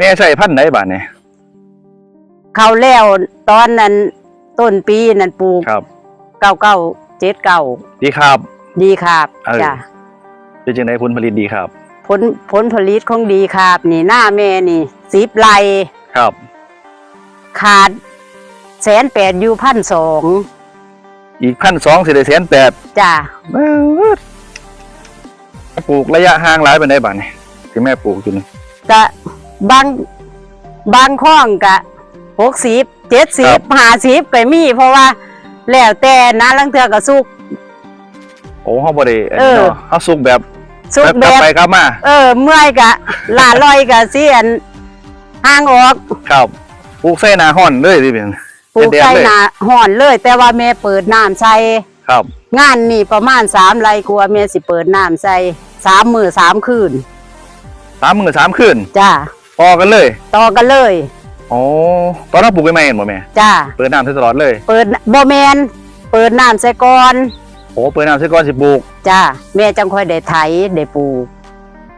แม่ใส่พันธุ์ไหนบาดเนี่ยเขาแล้วตอนนั้นต้นปีนั้นปลูกครับเก้าเก้าเจ็ดเก้าดีครับ ดีครับเออ จ้ะเป็นจังไดผลผลิตดีครับ ผลผลผลิตของดีครับ นี่หน้าแม่นี่สิบไร่ครับ ขาดแสนแปดอยู่พันสองอีกพันสองสิได้แสนแปดจ้ะปลูกระยะห่างหลายเป็นไดบาดเนี่ยที่แม่ปลูกอยู่นี่กะ บางบางข้องกะหกสิบเจ็ดสิครับบห้าสิบก็มี เพราะว่าแล้วแต่นะลังเทือก็สุกโอ้เฮาบ่ได้อันเอนี้อเนาะเฮาสุกแบบสุกแบบแบกลับบไปกลับมาเออ เมื่อยกะลาลอยกะเสียนห่างออก ครับปลูกใส่หน้าฮ้อนเลยที่เป็นปลูกแดดใส่เลยหนาห่อนเลย แต่ว่าแม่เปิดน้ำใส่ครับ งานนี่ประมาณสามไรกลัวาแม่สิเปิดน้ำใส่สามมือสามคืนสามมื้อสามคืนจ้า พอกันเลยต่อกันเลยอ๋อตอนนั้นปลูกใหม่ๆเห็นบ่แม่จ้าเปิดน้ำใส่ตลอดเลย เปิดบ่แมนเปิดน้ำใส่ก่อนโอ้เปิดน้ำใส่ก่อนสิปลูกจ้าแม่จังค่อยได้ไถได้ปลูก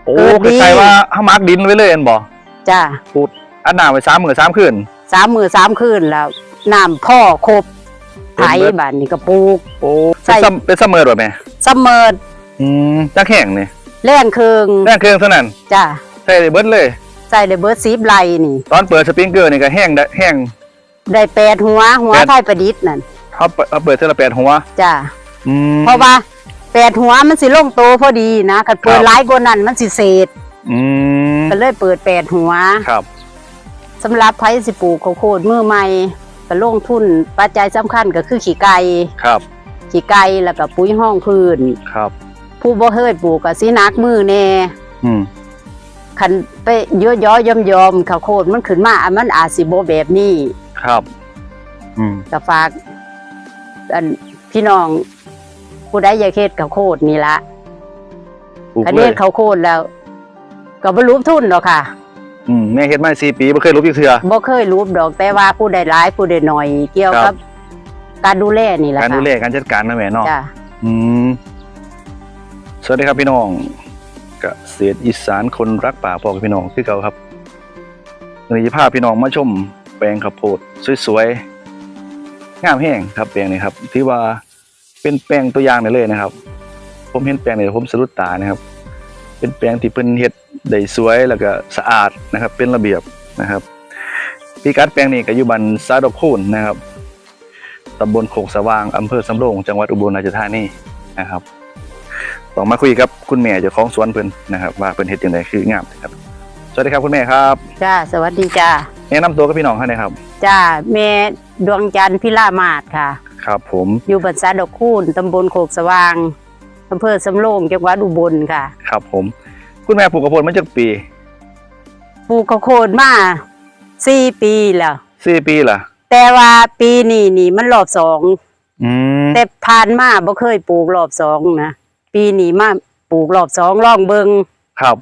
โอ้เออดีคล้ายๆว่าเฮามักดินไว้เลยเห็นบ่จ้าปลูกอันน้ำไว้สามมื้อสามคืนสามมือสามคืนแล้วน้ำพ่อครบไถเป็นเบิดบานนี้ก็ปลูกโอ้ใส่เป็นซัมเป็นซัมเมอร์บ่แม่เสมออืมจักแห้งนี่แล่งเคืองแรงเครื่องเท่านั้นจ้าใส่ได้เบิดเลย ใส่ได้เบิร์ดซีบไลนี่ ตอนเปิดสปริงเกอร์นี่ก็แห้งได้แห้ง ได้แปดหัวหัวแปด ไทยประดิษฐ์นั่นเขาเปิดเขาเปิดเทอละแปดหัวจ้าอืม เพราะว่าแปดหัวมันสิลงโตพอดีนะคันเปิคดรับ หลายกว่านั้นมันสิเศษอืมก็เลยเปิดแปดหัวครับ สำหรับไผสิปลูกข้าวโพดมือใหม่ก็ลงทุนปัจจัยสำคัญก็คือขี้ไก่ครับขี้ไก่แล้วก็ปุ๋ยห้องพื้น ครับ ผู้บ่เคยปลูกก็สิหนักมือแน่ อืม คันไปเยอะย้อยยอมยอมๆข้าวโพดมันขึ้นมาอะมันอาจสิบ่แบบนี้ครับ อืมก็ฝากอันพี่น้องผู้ใดอยากเฮ็ดข้าวโพดนี่ละปลูกคันเลเฮ็ยดข้าวโพดแล้ว ก็บ่รู้ทุนดอกค่ะอืมแม่เฮ็ดมาสี่ปีไม่เคยรู้พี่เถื่อ บ่เคยรู้ดอกแต่ว่าผู้ใดหลายผู้ใดน้อยเกี่ยวครักับ บ การดูแลนี่แหละการค่ะดูแลการจัดการนะแม่เนาะ จ้ะ อืมสวัสดีครับพี่น้องเกษตรอีสานคนรักป่าพ่อกับพี่น้องคือเก่าครับวันนี้พาพี่น้องมาชมแปลงข้าวโพดสวยๆงามแห้งครับแปลงนี้ครับที่ว่าเป็นแปลงตัวอย่างได้เลยนะครับ ผมเห็นแปลงนี้ผมสะดุดตานะครับ เป็นแปลงที่เพิ่นเฮ็ดได้สวยแล้วก็สะอาดนะครับ เป็นระเบียบนะครับพิกัดแปลงนี้ก็อยู่บ้านซาดอกคูนนะครับตำบลโคกสว่างอำเภอสำโรงจังหวัดอุบลราชธานีนะครับ ต้องมาคุยกับคุณแม่เจ้าของสวนเพิ่นนะครับว่าเพิ่นเฮ็ดจังไดคืองามนะครับ สวัสดีครับคุณแม่ครับจ้าสวัสดีจ้าแนะนำตัวกับพี่น้องให้หนะครับ จ้าแม่ดวงจันทร์พิลามาศค่ะ ครับ ผมอยู่บ้านสาดอกคูนตำบลโคกสว่างอำเภอสำโรงจังหวัดอุบลค่ะครับ ผม คุณแม่ปลูกข้าวโพดมาจากปีปลูกข้าวโพดมาสี่ปีแล้วสี่ปีล่ะแต่ว่าปีนี้นี่มันรอบสองอืมแต่ผ่านมาบ่เคยปลูกรอบสองนะ ปีนี้มาปลูกรอบสองลองเบิงครับ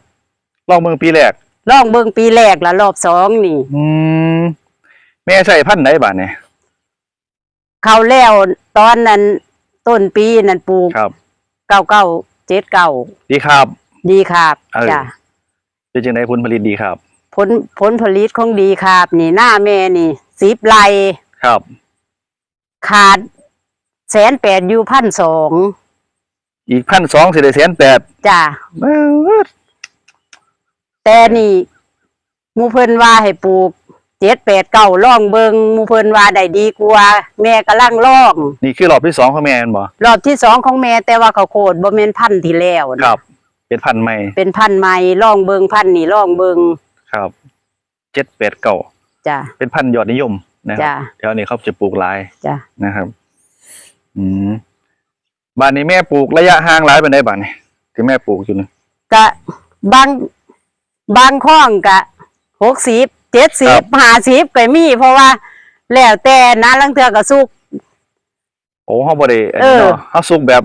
ลองเมืองปีแรกลองเบิงปีแรกละรอบสองนี่ อืมแม่ใส่พันธุ์ไหนบาดเนี่ยเขาแล้วตอนนั้นต้นปีนั้นปลูกครับ เก้าเก้าเจ็ดเก้าดีครับ ดีครับเออ จ้ะเป็นจังไดผลผลิตดีครับ ผลผลผลิตของดีครับ นี่หน้าแม่นี่สิบไร่ครับ ขาดแสนแปดอยู่พันสอง อีกพันสองสิได้แสนแปดจ้ะแต่นี่หมูเพิ่นว่าให้ปลูกเจ็ดแปดเก้าล่องเบิงหมูเพิ่นว่าได้ดีกว่า แม่กำลังล่อง นี่คือรอบที่สองของแม่แม่นบ่รอบที่สองของแม่แต่ว่าเขาวโคดบ่แม่นพันธุ์ที่แล้วนะ ครับ เป็นพันธุ์ใหม่เป็นพันธุ์ใหม่ล่องเบิงพันธุ์นี่ล่องเบิงครับเจ็ดแปดเก่าจ้ะ เป็นพันธุ์ยอดนิยมนะครัจ้ะบแถวนี้เขาจะปลูกหลายจ้ะนะครับ อืม บ้านนี้แม่ปลูกระยะห่างหลายเป็นไดบ้านนี้ที่แม่ปลูกอยู่นี่ก็บางบางข้องก็หกสิบเจ็ดสิบห้าสิบก็มี เพราะว่า แล้วแต่นะลังเทือก็สุกโอ้เฮาบ่ได้อันเอนี้อเนาะเฮาสุกแบบ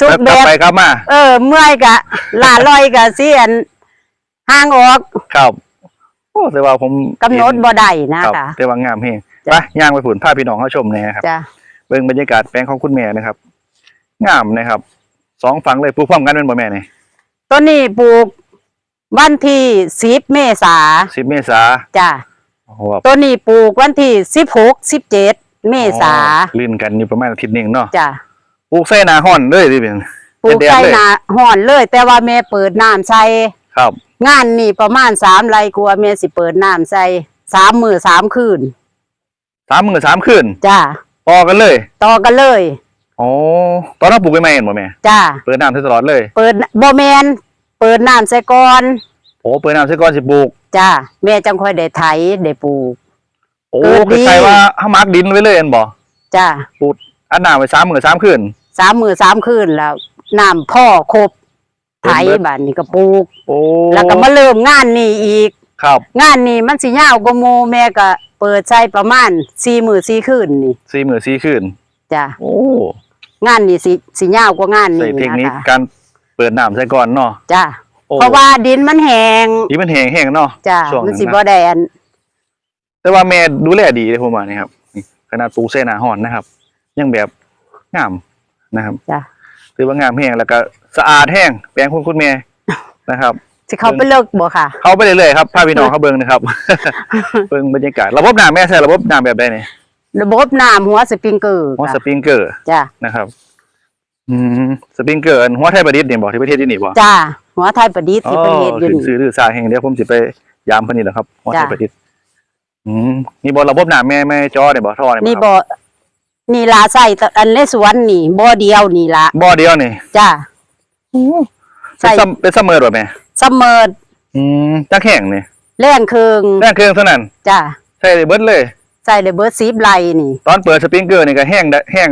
สุกกแบลับบไปกลับมา เออ เมื่อยกะลาลอยกะเสียนห่างออก ครับ โอ้แต่ว่าผมกำหนดเห็บ่ได้นะครับคะแต่ว่างามเฮงจ้ะไปย่างไปผุนพาพี่น้องเขาชมแหน่ครับจ้ะเบิ่งบรรยากาศแปลงของคุณแม่นะครับ งามนะครับสองฝั่งเลยปลูกพร้อมกันเป็นบ่แม่นี่ต้นนี้ปลูกวันที่สิบเมษาสิบเมษาจ้ะโอ้โหแบบตัวนี้ปลูกวันที่สิบหกสิบเจ็ดเมษาอ๋อลื่นกันอยู่ประมาณอาทิตย์หนึงเนาะจ้ะปลูกใส่หนาห่อนเลยดิเป็นปลูกแดดใส่เลยหนาห่อนเลย แต่ว่าแม่เปิดน้ำใส่ครับ งานนี่ประมาณสามไรกลัวาแม่สิเปิดน้ำใส่สามมือสามคืนสามมือสามคืนจ้ะพอกันเลย ต่อกันเลย อ๋อตอนนั้นปลูกไปไหมเห็นบ่แม่จ้ะเปิดน้ำใส่ตลอดเลยเปิดบ่แมนเปิดน้ำใส่ก่อนโอ้เปิดน้ำใส่ก่อนสิปลูกจ้ะแม่จังค่อยได้ไถได้ปลูก โอ้เกิดดีคล้ายๆว่าห้ามักดินไว้เลยเห็นบ่จ้ะปลูกอันน้ำไว้สามมือสามคืนสามมือสามคืนแล้วน้ำพ่อครบไถเบิดบานนี้ก็ปลูกโอ้แล้วก็มาเริ่มงานนี่อีกครับ งานนี่มันสิยาวกว่าโมแม่ก็เปิดใช้ประมาณสี่มือสี่คืนนี่สี่มือสี่คืน จ้ะโอ้งานนี่สิสิยาวกว่างานใส่นี่เทคนิคนะคะการเปิดน้ำใส่ก่อนเนาะจ้ะโอ้เพราะว่าดินมันแห้งที่มันแห้งๆเนาะจ้ะช่วงมันนั้นสินะบ่ได้อันแต่ว่าแม่ดูแลดีเลยผมว่านี่ครับนี่ขนาดปลูกเส้นหนาห่อนนะครับ ยังแบบงามนะครับจ้ะถือว่างามแห้งแล้วก็สะอาดแห้งแปลงคุณคุณแม่นะครับ สิเขาไปเลิกบ่ค่ะ เข้าไปเรื่อยๆครับพาพี่น้องเขาเบิ่งนะครับ เบิ่งบรรยากาศระบบน้ำแม่ใช่ระบบน้ำแบบใดเนี่ย ระบบน้ำหัวสปริงเกอร์หัวสค่ะปริงเกอร์จ้ะนะครับ อืมสปริงเกอร์อันหัวไทยประดิษฐ์เนี่ยบอกที่ประเทศที่นี่บ่จ้ะหัวไทยประดิษฐ์ที่ประเทศอยู่ขึ้นนี่ซื้อหรือสาแห่งเดียวผมสิไปยามเพิ่นนี่แหละครับหัวไทยจ้ะประดิษฐ์อืมนี่บ่ระบบน้ำแม่แม่จอเนี่ยบ่ท่อเนี่ยนี่บ่ครับบ่นี่ลาใส่ตะอันในสวนนี่บ่เดียวนี่ละบ่เดียวนี่จ้ะเป็นใส่ซัมเป็นซัมเมอร์บ่แม่ซัมเมอร์อืมจักแห้งนี่แรงเคืองแรงเครื่องเท่านั้นจ้ะใช่ได้เบิดเลย ใส่ได้เบิด10ไลนี่ ตอนเปิดสปริงเกอร์นี่ก็แห้งได้แห้ง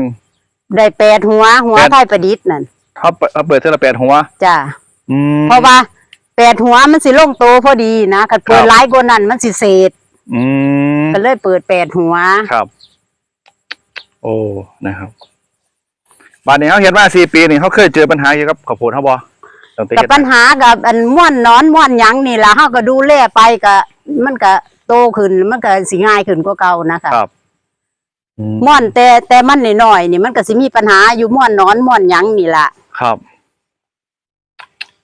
ได้แปดหัว หัวแปด ไทยประดิษฐ์นั่นเขาเปิดเขาเปิดเทอละแปดหัวจ้ะอืม เพราะว่าแปดหัวมันสิลงโตพอดีนะคันเปิคดรับ หลายกว่านั้นมันสิเศษอืมก็เลยเปิดแปดหัว ครับ โอ้นะครับบาดนี้เขาเห็นว่าสี่ปีนี่เขาเคยเจอปัญหาเกี่ยวกับข้าวโพดเขาบ่ตั้งแต่กับเฮ็ดปัญหากับอันม่วนนอนม่วนหยังนี่ล่ะเฮาก็ดูแลไปก็มันก็ โตขึ้นมันก็สิง่ายขึ้นกว่าเก่านะคะครับอืมม่วนแต่แต่มันน้อยๆนี่มันก็สิมีปัญหาอยู่ม่วนนอนม่วนหยังนี่ล่ะครับ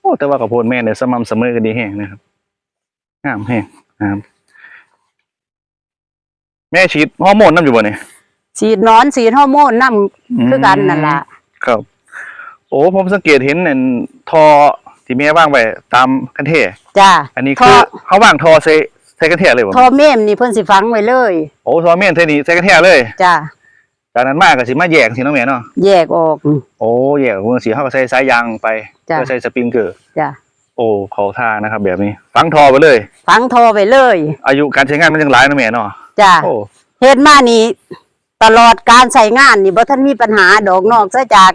โอ้แต่ว่าข้าวโพดแม่เนี่ยสม่ำเสมอกันดีแห้งนะครับงามแห้งนะครับแม่ฉีดฮอร์โมนน้ำอยู่บ่เนี่ยฉีดนอนฉีดฮอร์โมนนํคือกันนั่นล่ะ ครับ โอ้ผมสังเกตเห็นเห็นทอที่แม่ว่างไว้ตามกันเทจ้าอันนี้ท่คืออเขาว่างทอใส่ ใส่กันเทเลยบ่ทอเมมนี่เพิ่นสิฝังไว้เลยโอ้ทอเมนเทนี่ใส่กันเทเลยจ้าจากนั้นมากก็สิมาแยกสิเน้องแม่เนาะแยกออก โอ้แยกเมืองสีเขาก็ใส่สายยางไปจ้ะเพื่อใส่สปริงเกอร์ จ้าโอ้เขาท่านะครับ แบบนี้ฟังทอไปเลย ฝังทอไว้เลยอายุการใช้งานมันยังหลายเนาะแม่เนาะจ้าโอ้เฮ็ดมานี่ตลอดการใช้งานนี่บ่ทันมีปัญหาดอกนอกซะจาก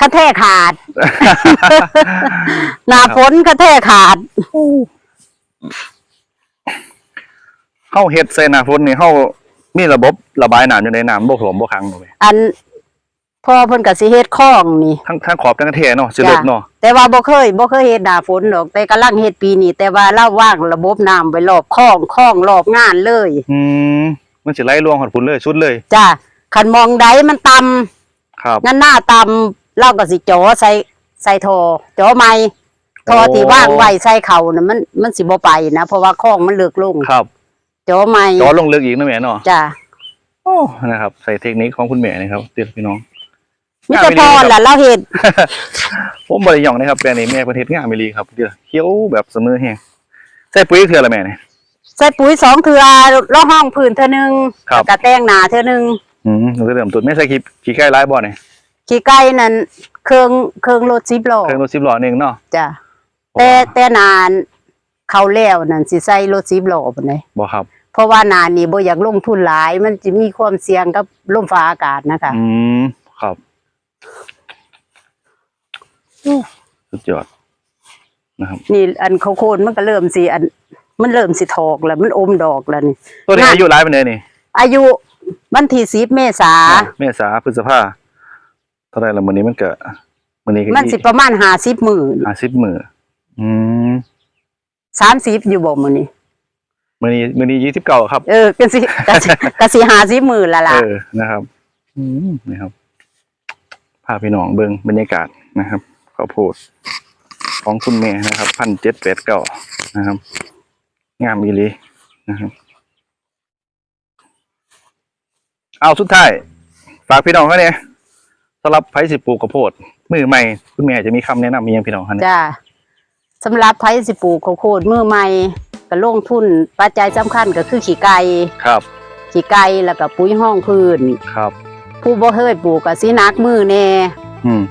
กระแทกขาด หน้าฝนกระแทกขาด เฮาเฮ็ดใส่หน้าฝนนี่เฮามีระบบระบายน้ำอยู่ในน้ำบ่ท่วมบ่ขังเนาะแม่อันพ่อเพิ่นก็สิเฮ็ดคลองนี่ ทั้งทั้งขอบทั้งกระเทเนาะสิเลิศเนาะแต่ว่าบ่เคยบ่เคยเฮ็ดหน้าฝนดอก แต่กำลังเฮ็ดปีนี้แต่ว่าเราวางระบบน้ำไว้รอบคลองคลองรอบงานเลย อืมมันสิไหลลวงหอดพุ่นเลยชุดเลยจ้าคันมองใดมันต่ำครับงั้นหน้าต่ำเราก็สิจ่อใส่ใส่ท่อจ่อไม้ท่อโอ้ที่ว่างไว้ใส่เขาน่ะมันมันสิบ่ไปนะเพราะว่าคลองมันเลือกลงครับ จ่อไม้จอลงลึกอีกเนาะแม่เนาะจ้าโอ้นะครับ ใส่เทคนิคของคุณแม่นะครับเตือนพี่น้องมิแต่พอล่ะเราเฮ็ดผมบริยองนะครับแปลงนี้แม่ประเทศงามมิลีครับเดี๋ยวเขียวแบบเสมอแห้งใส่ปุ๋ยเถื่อละแม่เนี่ยใส่ปุ๋ยสองเทื่อล่อห้องพื้นเทื่อหนึงครับแล้วก็แต่งหน้าเทื่อหนึงอืมเราจะเริ่มตุดไม่ใส่ขี้ขี้ไก่ร้ายบ่อเนี่ยขี้ไก่นั่นเครื่องเครื่องรถ10โลเครื่องรถสิบล้อหนึ่งเนาะจ้ะแต่แต่นานเขาแล้วนั่นสิใส่รถ10โลพุ่นเด้บ่ครับเพ ราะว่านานนี้บ่อยากลงทุนหลาย มันจะมีความเสี่ยงกับลมฟ้าอากาศนะคะอืมครับสุดยอดนะครับ นี่อันเขาวโคนมันก็เริ่มสิอัน มันเริ่มสิถอกแล้วมันอมดอกแล้วนี่ตัวนี้น่ะอายุร้ายเป็นเลยนี่อายุวันที่สิบเมษาเมษาพฤษภาเท่าไหรละมื้อนี้มันก็มื้อนี้ก็มันสิประมาณห้าสิบหมื่นห้าสิบมื้ออืมสามสิบอยู่บ่มื้อนี้ มื้อนี้มื้อนี้ยี่สิบเก้าครับ เออก็สิก็สิก็สิห้าสิบหมื่นละล่ะเออนะครับอืมนะครับพาพี่น้องเบิงบรรยากาศนะครับข้าวโพดของคุณแม่นะครับพันเจ็ดแปดเก้านะครับ งามอีหลีนะครับเอาสุดท้ายฝากพี่น้องเขาเนี่ยสำหรับไผ่สิปลูกข้าวโพดมือใหม่คุณแม่จะมีคำแนะนำมีอย่างพี่น้องเขาเนี่ยจ้าสำหรับไผสิปลูกข้าวโพดมือใหม่ ก็ลงทุนปัจจัยสำคัญก็คือขี้ไก่ครับขี้ไก่แล้วก็ปุ๋ยห้องพื้น ครับผู้บ่เคยปลูกก็สิหนักมือแน่อืม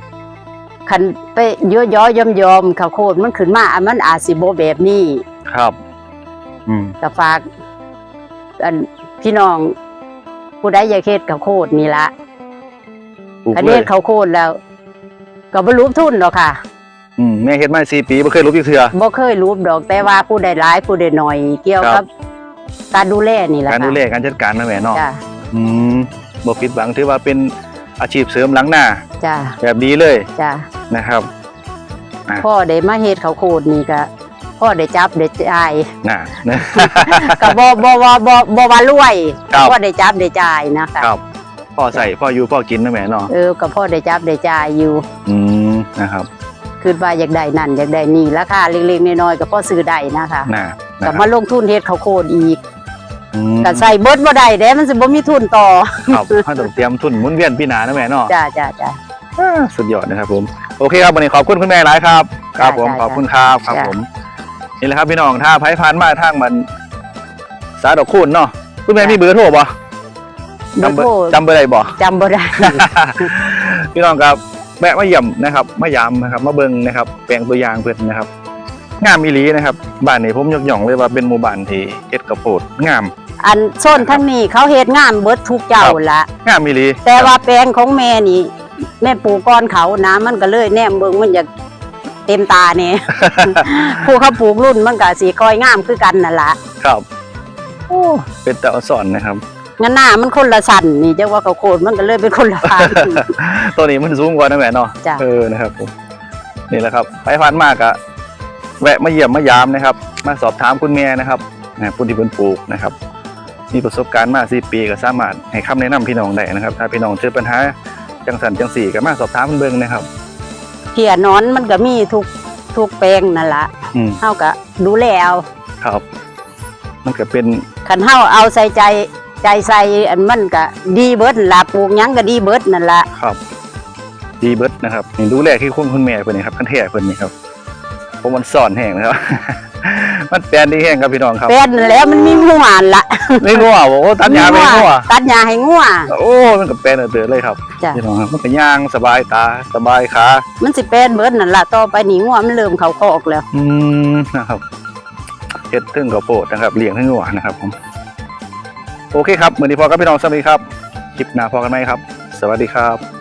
คันไปย่อยๆยอมๆข้าวโพดมันขึ้นมาอันมันอาจสิบ่แบบนี้ ครับ อืมก็ฝากอันพี่น้อง ผู้ใดอยากเฮ็ดข้าวโพดนี่ละปลูกคันเลเฮ็ยดข้าวโพดแล้ว ก็บ่รู้ทุนดอกค่ะ อืมแม่เฮ็ดมาสี่ปีไม่เคยรู้จักเทื่อ บ่เคยรู้ดอกแต่ว่าผู้ใดหลายผู้ใดน้อยเกี่ยวครักับ บ การดูแลนี่ล่ะการค่ะดูแลการจัดการนะแม่เนาะจ้ะอืมบ่ผิดหวังถือว่าเป็นอาชีพเสริมหลังหน้า จ้ะแบบดีเลยจ้ะนะครับอะพ่อได้มาเฮ็ดข้าวโพดนี่ก็พ่อได้จับได้จ่าย น่ะนะ ก็บ่บ่บ่บ่บ่ว่ารวยครับ พ่อได้จับได้จ่ายนะคะครับพ่อใส่พ่ออยู่พ่อกินนะแม่เนาะเออก็พ่อได้จับได้จ่ายอยู่อืมนะครับ คิดว่าอยากได้นั่นอยากได้นี่ราคาเล็กๆน้อยๆก็พอซื้อได้นะคะน่ะนะก็ครัมาบลงทุนเฮ็ดข้าวโพดอีกอืมก็ใส่เบิดบ่ได้เด้มันสิบ่มีทุนต่อครับเขาต้องเตรียมทุนหมุนเวียนพี่หนานะแม่เนาะจ้าจ้าจ้า อ่าสุดยอดนะครับผมโอเคครับวันนี้ขอบคุณคุณแม่หลายครับครับผมจ้ะขอบคุณครับครับจ้ะ ผมนี่แหละครับพี่น้องถ้าไผ่พันมาทางมันสาดอกคูณเนาะคุณแม่มีเบอร์โทรบ่เบอร์โทรจำเบอร์ใดบ่ จำบ่ได้ พี่น้องครับ แวะมาเยี่ยมนะครับมายามนะครับมาเบิ่งนะครับแปลงตัวอย่างเพิ่นนะครับงามอีหลีนะครับบ้านนี้ผมยกย่องเลยว่าเป็นหมู่บ้านที่เฮ็ดกระโพดงาม อันโซนทั้งนี้เขาเฮ็ดงานเบิดทุกเจ้าครับละงามอีหลีแต่ว่าแปลงของแม่นี่แม่ปลูกก้อนเขานะมันก็เลยแนมเบิ่งมันอยากเต็มตาเนี่ยผู้เขาปลูกรุ่นมันก็สิคอยงามคือกันนั่นล่ะครับ โอ้เป็นแต่อักษรนะครับ งั้นหน้ามันคนละสันนี่จังว่าเขาโคตรมันก็เลยเป็นคนละพัน ตัวนี้มันสูงกว่านะแม่เนาะจ้ะ เออนะครับผมนี่แหละครับไปผ่านมากอะแวะมาเยี่ยมมายามนะครับ มาสอบถามคุณแม่นะครับนะผู้ที่เพิ่นปลูกนะครับ มีประสบการณ์มาสี่ปีก็สามารถให้คำแนะนำพี่น้องได้นะครับ ถ้าพี่น้องเจอปัญหาจังสันจังสี่ก็มาสอบถามเพิ่นเบิ่งนะครับ เพียนอนมันก็มีทุกทุกแปลงนั่นล่ะอืมเฮาก็ดูแลเอาครับ มันก็เป็น คันเฮาเอาใส่ใจ ใจใส่อันมันก็ดีเบิดนั่นล่ะปลูกหยังก็ดีเบิดนั่นล่ะครับ ดีเบิดนะครับนี่ดูแลที่คุณคุณแม่เพิ่นนี่ครับคันแท้เพิ่นนี่ครับผมมันสอนแห้งนะครับ มันแปลนดีแห้งครับพี่น้องครับแปลนนั่นแหล้วมันมีหัวนั่นล่ะไม่งัวโอ้ตัดหญ้าไม่งัวตัดหญ้าให้งัว โอ้มันก็แปลนเตือเลยครับจ้ะ พี่น้องครับมันก็ย่างสบายตาสบายขามันสิแปลนเบิดนั่นล่ะต่อไปนี่งัวมันเริ่มเข้าคอกแล้ว อืมนะครับเฮ็ดถึงข้าวโพดนะครับเลี้ยงให้งัวนะครับผม โอเคครับมือนี้พอกับพี่น้องสวัสดีครับคลิปหน้าพอกันไหมครับ สวัสดีครับ